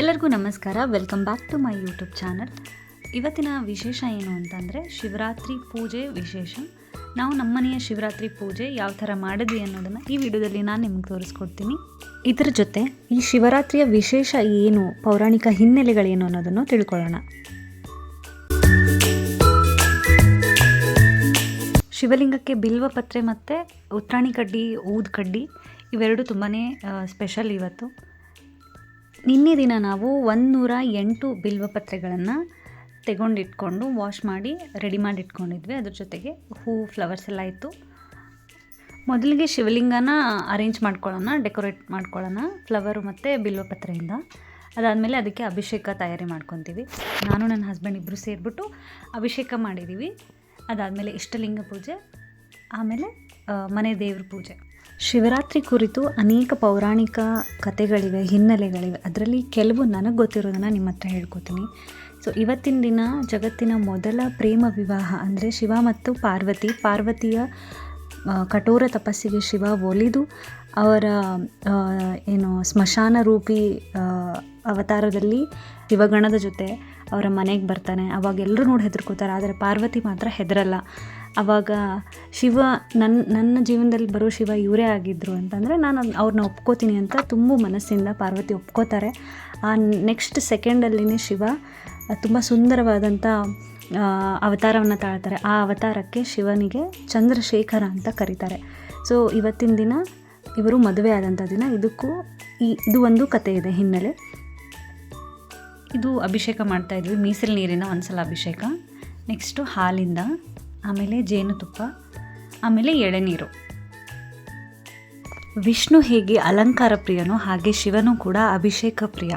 ಎಲ್ಲರಿಗೂ ನಮಸ್ಕಾರ. Welcome back to my YouTube channel ಇವತ್ತಿನ ವಿಶೇಷ ಏನು ಅಂತಂದರೆ, ಶಿವರಾತ್ರಿ ಪೂಜೆ ವಿಶೇಷ. ನಾವು ನಮ್ಮನೆಯ ಶಿವರಾತ್ರಿ ಪೂಜೆ ಯಾವ ಥರ ಮಾಡಿದ್ವಿ ಅನ್ನೋದನ್ನು ಈ ವಿಡಿಯೋದಲ್ಲಿ ನಾನು ನಿಮ್ಗೆ ತೋರಿಸ್ಕೊಡ್ತೀನಿ. ಇದರ ಜೊತೆ ಈ ಶಿವರಾತ್ರಿಯ ವಿಶೇಷ ಏನು, ಪೌರಾಣಿಕ ಹಿನ್ನೆಲೆಗಳೇನು ಅನ್ನೋದನ್ನು ತಿಳ್ಕೊಳ್ಳೋಣ. ಶಿವಲಿಂಗಕ್ಕೆ ಬಿಲ್ವ ಪತ್ರೆ ಮತ್ತು ಉತ್ರಾಣಿ ಕಡ್ಡಿ, ಊದ್ ಕಡ್ಡಿ, ಇವೆರಡು ತುಂಬಾ ಸ್ಪೆಷಲ್ ಇವತ್ತು. ನಿನ್ನೆ ದಿನ ನಾವು ಒಂದುನೂರ ಎಂಟು ಬಿಲ್ವಪತ್ರೆಗಳನ್ನು ತೆಗೊಂಡಿಟ್ಕೊಂಡು ವಾಶ್ ಮಾಡಿ ರೆಡಿ ಮಾಡಿ ಇಟ್ಕೊಂಡಿದ್ವಿ ಅದ್ರ ಜೊತೆಗೆ ಹೂ ಫ್ಲವರ್ಸ್ ಎಲ್ಲ ಇತ್ತು. ಮೊದಲಿಗೆ ಶಿವಲಿಂಗನ ಅರೇಂಜ್ ಮಾಡ್ಕೊಳ್ಳೋಣ ಡೆಕೋರೇಟ್ ಮಾಡ್ಕೊಳ್ಳೋಣ ಫ್ಲವರು ಮತ್ತು ಬಿಲ್ವಪತ್ರೆಯಿಂದ ಅದಾದಮೇಲೆ ಅದಕ್ಕೆ ಅಭಿಷೇಕ ತಯಾರಿ ಮಾಡ್ಕೊತೀವಿ. ನಾನು, ನನ್ನ ಹಸ್ಬೆಂಡ್ ಇಬ್ಬರು ಸೇರಿಬಿಟ್ಟು ಅಭಿಷೇಕ ಮಾಡಿದ್ದೀವಿ ಅದಾದಮೇಲೆ ಇಷ್ಟಲಿಂಗ ಪೂಜೆ, ಆಮೇಲೆ ಮನೆ ದೇವ್ರ ಪೂಜೆ. ಶಿವರಾತ್ರಿ ಕುರಿತು ಅನೇಕ ಪೌರಾಣಿಕ ಕಥೆಗಳಿವೆ, ಹಿನ್ನೆಲೆಗಳಿವೆ. ಅದರಲ್ಲಿ ಕೆಲವು ನನಗೆ ಗೊತ್ತಿರೋದನ್ನು ನಿಮ್ಮ ಹತ್ರ ಹೇಳ್ಕೊತೀನಿ. ಸೊ ಇವತ್ತಿನ ದಿನ ಜಗತ್ತಿನ ಮೊದಲ ಪ್ರೇಮ ವಿವಾಹ ಅಂದರೆ ಶಿವ ಮತ್ತು ಪಾರ್ವತಿ. ಪಾರ್ವತಿಯ ಕಠೋರ ತಪಸ್ಸಿಗೆ ಶಿವ ಒಲಿದು ಅವರ ಏನು, ಸ್ಮಶಾನ ರೂಪಿ ಅವತಾರದಲ್ಲಿ ಶಿವಗಣದ ಜೊತೆ ಅವರ ಮನೆಗೆ ಬರ್ತಾನೆ. ಅವಾಗ ಎಲ್ಲರೂ ನೋಡಿ ಹೆದರ್ಕೋತಾರೆ. ಆದರೆ ಪಾರ್ವತಿ ಮಾತ್ರ ಹೆದರಲ್ಲ. ಅವಾಗ ಶಿವ ನನ್ನ ನನ್ನ ಜೀವನದಲ್ಲಿ ಬರೋ ಶಿವ ಇವರೇ ಆಗಿದ್ದರು ಅಂತಂದರೆ ನಾನು ಅವ್ರನ್ನ ಒಪ್ಕೋತೀನಿ ಅಂತ ತುಂಬ ಮನಸ್ಸಿಂದ ಪಾರ್ವತಿ ಒಪ್ಕೋತಾರೆ. ಆ ನೆಕ್ಸ್ಟ್ ಸೆಕೆಂಡಲ್ಲಿನೇ ಶಿವ ತುಂಬ ಸುಂದರವಾದಂಥ ಅವತಾರವನ್ನು ತಾಳ್ತಾರೆ. ಆ ಅವತಾರಕ್ಕೆ ಶಿವನಿಗೆ ಚಂದ್ರಶೇಖರ ಅಂತ ಕರೀತಾರೆ. ಸೊ ಇವತ್ತಿನ ದಿನ ಇವರು ಮದುವೆ ಆದಂಥ ದಿನ. ಇದಕ್ಕೂ ಈ, ಇದು ಒಂದು ಕತೆ ಇದೆ ಹಿನ್ನೆಲೆ. ಇದು ಅಭಿಷೇಕ ಮಾಡ್ತಾ ಇದ್ವಿ. ಮೀಸಲು ನೀರಿನ ಒಂದ್ಸಲ ಅಭಿಷೇಕ. ನೆಕ್ಸ್ಟು ಹಾಲಿಂದ, ಆಮೇಲೆ ಜೇನುತುಪ್ಪ, ಆಮೇಲೆ ಎಳೆನೀರು ವಿಷ್ಣು ಹೇಗೆ ಅಲಂಕಾರ ಪ್ರಿಯನೋ ಹಾಗೆ ಶಿವನು ಕೂಡ ಅಭಿಷೇಕ ಪ್ರಿಯ.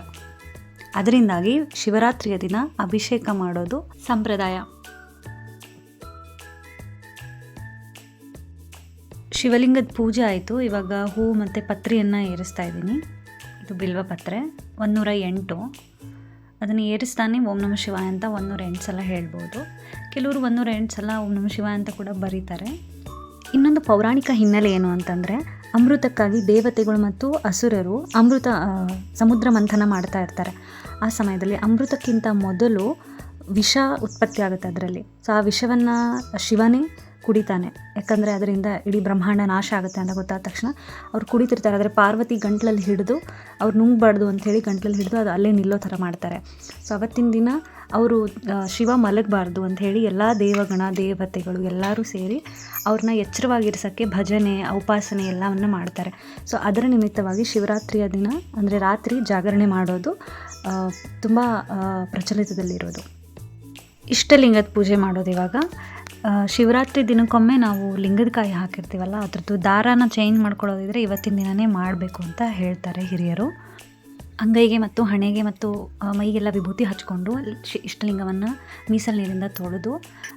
ಅದರಿಂದಾಗಿ ಶಿವರಾತ್ರಿಯ ದಿನ ಅಭಿಷೇಕ ಮಾಡೋದು ಸಂಪ್ರದಾಯ. ಶಿವಲಿಂಗದ ಪೂಜೆ ಆಯಿತು. ಇವಾಗ ಹೂ ಮತ್ತು ಪತ್ರಿಯನ್ನು ಏರಿಸ್ತಾ ಇದ್ದೀನಿ. ಇದು ಬಿಲ್ವ ಪತ್ರೆ ಒಂದೂರ ಎಂಟು. ಅದನ್ನು ಏರಿಸ್ತಾನೆ ಓಂ ನಮ ಶಿವಾಯ ಅಂತ ಒಂದೂರ ಎಂಟು ಸಲ ಹೇಳ್ಬೋದು. ಕೆಲವರು ಒಂದೂರ ಎಂಟು ಸಲ ಓಂ ನಮ ಶಿವಾಯ ಅಂತ ಕೂಡ ಬರೀತಾರೆ. ಇನ್ನೊಂದು ಪೌರಾಣಿಕ ಹಿನ್ನೆಲೆ ಏನು ಅಂತಂದರೆ, ಅಮೃತಕ್ಕಾಗಿ ದೇವತೆಗಳು ಮತ್ತು ಅಸುರರು ಅಮೃತ ಸಮುದ್ರ ಮಂಥನ ಮಾಡ್ತಾ ಇರ್ತಾರೆ. ಆ ಸಮಯದಲ್ಲಿ ಅಮೃತಕ್ಕಿಂತ ಮೊದಲು ವಿಷ ಉತ್ಪತ್ತಿ ಆಗುತ್ತೆ ಅದರಲ್ಲಿ. ಸೊ ಆ ವಿಷವನ್ನು ಶಿವನೇ ಕುಡಿತಾನೆ. ಯಾಕಂದರೆ ಅದರಿಂದ ಇಡೀ ಬ್ರಹ್ಮಾಂಡ ನಾಶ ಆಗುತ್ತೆ ಅಂತ ಗೊತ್ತಾದ ತಕ್ಷಣ ಅವ್ರು ಕುಡಿತಿರ್ತಾರೆ. ಆದರೆ ಪಾರ್ವತಿ ಗಂಟ್ಲಲ್ಲಿ ಹಿಡಿದು ಅವ್ರು ನುಂಗ್ಬಾರ್ದು ಅಂಥೇಳಿ ಗಂಟ್ಲಲ್ಲಿ ಹಿಡಿದು ಅದು ಅಲ್ಲೇ ನಿಲ್ಲೋ ಥರ ಮಾಡ್ತಾರೆ. ಸೊ ಅವತ್ತಿನ ದಿನ ಅವರು ಶಿವ ಮಲಗಬಾರ್ದು ಅಂಥೇಳಿ ಎಲ್ಲ ದೇವಗಣ, ದೇವತೆಗಳು ಎಲ್ಲರೂ ಸೇರಿ ಅವ್ರನ್ನ ಎಚ್ಚರವಾಗಿರ್ಸೋಕ್ಕೆ ಭಜನೆ, ಉಪಾಸನೆ ಎಲ್ಲವನ್ನು ಮಾಡ್ತಾರೆ. ಸೊ ಅದರ ನಿಮಿತ್ತವಾಗಿ ಶಿವರಾತ್ರಿಯ ದಿನ, ಅಂದರೆ ರಾತ್ರಿ ಜಾಗರಣೆ ಮಾಡೋದು ತುಂಬ ಪ್ರಚಲಿತದಲ್ಲಿರೋದು. ಇಷ್ಟಲಿಂಗದ ಪೂಜೆ ಮಾಡೋದು ಇವಾಗ. ಶಿವರಾತ್ರಿ ದಿನಕ್ಕೊಮ್ಮೆ ನಾವು ಲಿಂಗದ ಕಾಯಿ ಹಾಕಿರ್ತೀವಲ್ಲ, ಅದ್ರದ್ದು ದಾರಾನ ಚೇಂಜ್ ಮಾಡ್ಕೊಳ್ಳೋದಿದ್ರೆ ಇವತ್ತಿನ ದಿನವೇ ಮಾಡಬೇಕು ಅಂತ ಹೇಳ್ತಾರೆ ಹಿರಿಯರು. ಅಂಗೈಗೆ ಮತ್ತು ಹಣೆಗೆ ಮತ್ತು ಮೈಗೆಲ್ಲ ವಿಭೂತಿ ಹಚ್ಕೊಂಡು ಇಷ್ಟಲಿಂಗವನ್ನು ಮೀಸಲು ನೀರಿಂದ ತೊಳೆದು,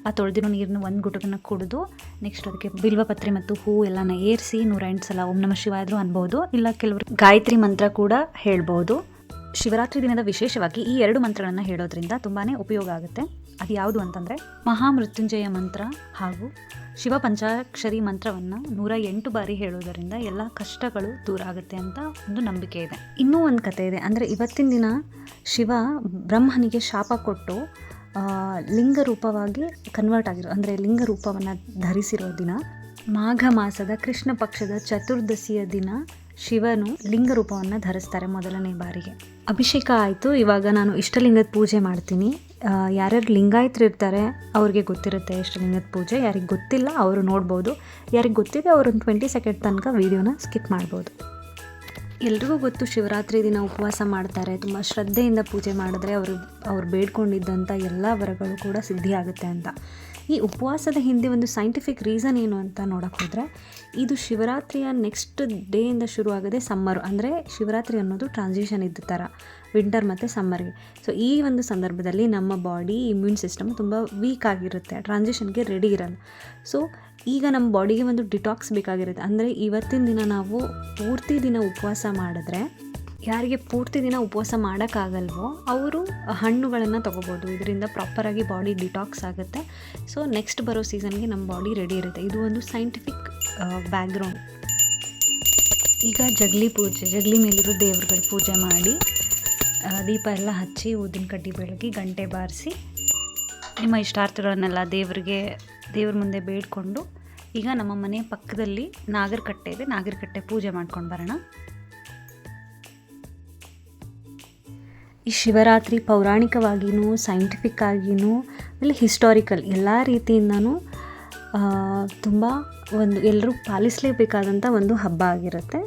ಆ ತೊಳೆದಿರೋ ನೀರನ್ನ ಒಂದು ಗುಟಕನ ಕುಡಿದು ನೆಕ್ಸ್ಟ್ ಅದಕ್ಕೆ ಬಿಲ್ವಪತ್ರೆ ಮತ್ತು ಹೂ ಎಲ್ಲನ ಏರಿಸಿ ನೂರ ಎಂಟು ಸಲ ಓಂ ನಮ ಶಿವ ಆದರೂ ಅನ್ಬೋದು. ಇಲ್ಲ ಕೆಲವರು ಗಾಯತ್ರಿ ಮಂತ್ರ ಕೂಡ ಹೇಳ್ಬೋದು. ಶಿವರಾತ್ರಿ ದಿನದ ವಿಶೇಷವಾಗಿ ಈ ಎರಡು ಮಂತ್ರಗಳನ್ನು ಹೇಳೋದ್ರಿಂದ ತುಂಬಾ ಉಪಯೋಗ ಆಗುತ್ತೆ. ಅದು ಯಾವುದು ಅಂತಂದರೆ ಮಹಾಮೃತ್ಯುಂಜಯ ಮಂತ್ರ ಹಾಗೂ ಶಿವ ಪಂಚಾಕ್ಷರಿ ಮಂತ್ರವನ್ನು ನೂರ ಎಂಟು ಬಾರಿ ಹೇಳೋದರಿಂದ ಎಲ್ಲ ಕಷ್ಟಗಳು ದೂರ ಆಗುತ್ತೆ ಅಂತ ಒಂದು ನಂಬಿಕೆ ಇದೆ. ಇನ್ನೂ ಒಂದು ಕತೆ ಇದೆ. ಅಂದರೆ ಇವತ್ತಿನ ದಿನ ಶಿವ ಬ್ರಹ್ಮನಿಗೆ ಶಾಪ ಕೊಟ್ಟು ಲಿಂಗ ರೂಪವಾಗಿ ಕನ್ವರ್ಟ್ ಆಗಿರೋ, ಅಂದರೆ ಲಿಂಗ ರೂಪವನ್ನು ಧರಿಸಿರೋ ದಿನ, ಮಾಘ ಮಾಸದ ಕೃಷ್ಣ ಪಕ್ಷದ ಚತುರ್ದಶಿಯ ದಿನ ಶಿವನು ಲಿಂಗ ರೂಪವನ್ನು ಧರಿಸ್ತಾರೆ ಮೊದಲನೇ ಬಾರಿಗೆ. ಅಭಿಷೇಕ ಆಯಿತು, ಇವಾಗ ನಾನು ಇಷ್ಟಲಿಂಗದ ಪೂಜೆ ಮಾಡ್ತೀನಿ. ಯಾರ್ಯಾರು ಲಿಂಗಾಯತರು ಇರ್ತಾರೆ, ಅವ್ರಿಗೆ ಗೊತ್ತಿರುತ್ತೆ ಇಷ್ಟಲಿಂಗದ ಪೂಜೆ. ಯಾರಿಗೆ ಗೊತ್ತಿಲ್ಲ, ಅವರು ನೋಡ್ಬೋದು. ಯಾರಿಗೆ ಗೊತ್ತಿದೆ, ಅವರು ಒಂದು ಟ್ವೆಂಟಿ ಸೆಕೆಂಡ್ ತನಕ ವೀಡಿಯೋನ ಸ್ಕಿಪ್ ಮಾಡ್ಬೋದು. ಎಲ್ರಿಗೂ ಗೊತ್ತು, ಶಿವರಾತ್ರಿ ದಿನ ಉಪವಾಸ ಮಾಡ್ತಾರೆ. ತುಂಬ ಶ್ರದ್ಧೆಯಿಂದ ಪೂಜೆ ಮಾಡಿದ್ರೆ ಅವರು, ಅವ್ರು ಬೇಡ್ಕೊಂಡಿದ್ದಂಥ ಎಲ್ಲ ವರಗಳು ಕೂಡ ಸಿದ್ಧಿಯಾಗುತ್ತೆ ಅಂತ. ಈ ಉಪವಾಸದ ಹಿಂದೆ ಒಂದು ಸೈಂಟಿಫಿಕ್ ರೀಸನ್ ಏನು ಅಂತ ನೋಡಕ್ಕೆ ಹೋದರೆ, ಇದು ಶಿವರಾತ್ರಿಯ ನೆಕ್ಸ್ಟ್ ಡೇಯಿಂದ ಶುರು ಆಗದೆ ಸಮ್ಮರು ಅಂದರೆ ಶಿವರಾತ್ರಿ ಅನ್ನೋದು ಟ್ರಾನ್ಸಿಷನ್ ಇದ್ದ ಥರ ವಿಂಟರ್ ಮತ್ತು ಸಮ್ಮರ್ಗೆ ಸೊ ಈ ಒಂದು ಸಂದರ್ಭದಲ್ಲಿ ನಮ್ಮ ಬಾಡಿ ಇಮ್ಯೂನ್ ಸಿಸ್ಟಮ್ ತುಂಬ ವೀಕ್ ಆಗಿರುತ್ತೆ ಟ್ರಾನ್ಸಿಷನ್ಗೆ ರೆಡಿ ಇರಲ್ಲ. ಸೊ ಈಗ ನಮ್ಮ ಬಾಡಿಗೆ ಒಂದು ಡಿಟಾಕ್ಸ್ ಬೇಕಾಗಿರುತ್ತೆ. ಅಂದರೆ ಇವತ್ತಿನ ದಿನ ನಾವು ಪೂರ್ತಿ ದಿನ ಉಪವಾಸ ಮಾಡಿದ್ರೆ ಯಾರಿಗೆ ಪೂರ್ತಿ ದಿನ ಉಪವಾಸ ಮಾಡೋಕ್ಕಾಗಲ್ವೋ ಅವರು ಹಣ್ಣುಗಳನ್ನು ತೊಗೋಬೋದು. ಇದರಿಂದ ಪ್ರಾಪರಾಗಿ ಬಾಡಿ ಡಿಟಾಕ್ಸ್ ಆಗುತ್ತೆ. ಸೊ ನೆಕ್ಸ್ಟ್ ಬರೋ ಸೀಸನ್ಗೆ ನಮ್ಮ ಬಾಡಿ ರೆಡಿ ಇರುತ್ತೆ. ಇದು ಒಂದು ಸೈಂಟಿಫಿಕ್ ಬ್ಯಾಕ್ಗ್ರೌಂಡ್ ಈಗ ಜಗಲಿ ಪೂಜೆ, ಜಗಲಿ ಮೇಲಿರೋ ದೇವ್ರುಗಳ ಪೂಜೆ ಮಾಡಿ ದೀಪ ಎಲ್ಲ ಹಚ್ಚಿ ಊದಿನ ಕಡ್ಡಿ ಬೆಳಗಿ ಗಂಟೆ ಬಾರಿಸಿ ನಿಮ್ಮ ಇಷ್ಟಾರ್ಥಗಳನ್ನೆಲ್ಲ ದೇವರಿಗೆ, ದೇವ್ರ ಮುಂದೆ ಬೇಡ್ಕೊಂಡು ಈಗ ನಮ್ಮ ಮನೆ ಪಕ್ಕದಲ್ಲಿ ನಾಗರಕಟ್ಟೆ ಇದೆ. ನಾಗರಕಟ್ಟೆ ಪೂಜೆ ಮಾಡ್ಕೊಂಡು ಬರೋಣ. ಈ ಶಿವರಾತ್ರಿ ಪೌರಾಣಿಕವಾಗಿಯೂ ಸೈಂಟಿಫಿಕ್ ಆಗಿಯೂ ಆಮೇಲೆ ಹಿಸ್ಟಾರಿಕಲ್ ಎಲ್ಲ ರೀತಿಯಿಂದನೂ ತುಂಬ ಒಂದು ಎಲ್ಲರೂ ಪಾಲಿಸಲೇಬೇಕಾದಂಥ ಒಂದು ಹಬ್ಬ ಆಗಿರುತ್ತೆ.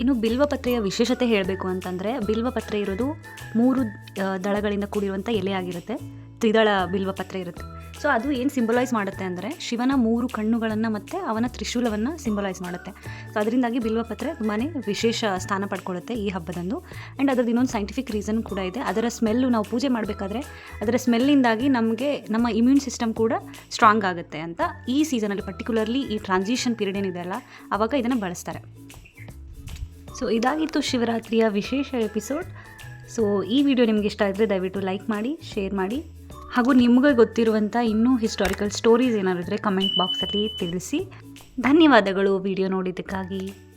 ಇನ್ನು ಬಿಲ್ವಪತ್ರೆಯ ವಿಶೇಷತೆ ಹೇಳಬೇಕು ಅಂತಂದರೆ, ಬಿಲ್ವಪತ್ರೆ ಇರೋದು ಮೂರು ದಳಗಳಿಂದ ಕೂಡಿರುವಂಥ ಎಲೆ ಆಗಿರುತ್ತೆ. ತ್ರಿದಳ ಬಿಲ್ವಪತ್ರೆ ಇರುತ್ತೆ. ಸೊ ಅದು ಏನು ಸಿಂಬಲೈಸ್ ಮಾಡುತ್ತೆ ಅಂದರೆ ಶಿವನ ಮೂರು ಕಣ್ಣುಗಳನ್ನು ಮತ್ತು ಅವನ ತ್ರಿಶೂಲವನ್ನು ಸಿಂಬಲೈಸ್ ಮಾಡುತ್ತೆ. ಸೊ ಅದರಿಂದಾಗಿ ಬಿಲ್ವಪತ್ರೆ ತುಂಬಾ ವಿಶೇಷ ಸ್ಥಾನ ಪಡ್ಕೊಳ್ಳುತ್ತೆ ಈ ಹಬ್ಬದಂದು. ಆ್ಯಂಡ್ ಅದರದ್ದು ಇನ್ನೊಂದು ಸೈಂಟಿಫಿಕ್ ರೀಸನ್ ಕೂಡ ಇದೆ. ಅದರ ಸ್ಮೆಲ್ಲು ನಾವು ಪೂಜೆ ಮಾಡಬೇಕಾದ್ರೆ ಅದರ ಸ್ಮೆಲ್ಲಿಂದಾಗಿ ನಮಗೆ ನಮ್ಮ ಇಮ್ಯೂನ್ ಸಿಸ್ಟಮ್ ಕೂಡ ಸ್ಟ್ರಾಂಗ್ ಆಗುತ್ತೆ ಅಂತ ಈ ಸೀಸನಲ್ಲಿ ಪರ್ಟಿಕ್ಯುಲರ್ಲಿ ಈ ಟ್ರಾನ್ಸಿಷನ್ ಪೀರಿಯಡ್ ಏನಿದೆ ಅಲ್ಲ ಆವಾಗ ಇದನ್ನು ಬಳಸ್ತಾರೆ. ಸೊ ಇದಾಗಿತ್ತು ಶಿವರಾತ್ರಿಯ ವಿಶೇಷ ಎಪಿಸೋಡ್ ಸೊ ಈ ವಿಡಿಯೋ ನಿಮಗೆ ಇಷ್ಟ ಆದರೆ ದಯವಿಟ್ಟು ಲೈಕ್ ಮಾಡಿ ಶೇರ್ ಮಾಡಿ. ಹಾಗೂ ನಿಮಗೆ ಗೊತ್ತಿರುವಂಥ ಇನ್ನೂ ಹಿಸ್ಟಾರಿಕಲ್ ಸ್ಟೋರೀಸ್ ಏನಾದರೂ ಇದ್ದರೆ ಕಮೆಂಟ್ ಬಾಕ್ಸಲ್ಲಿ ತಿಳಿಸಿ. ಧನ್ಯವಾದಗಳು ವಿಡಿಯೋ ನೋಡಿದ್ದಕ್ಕಾಗಿ.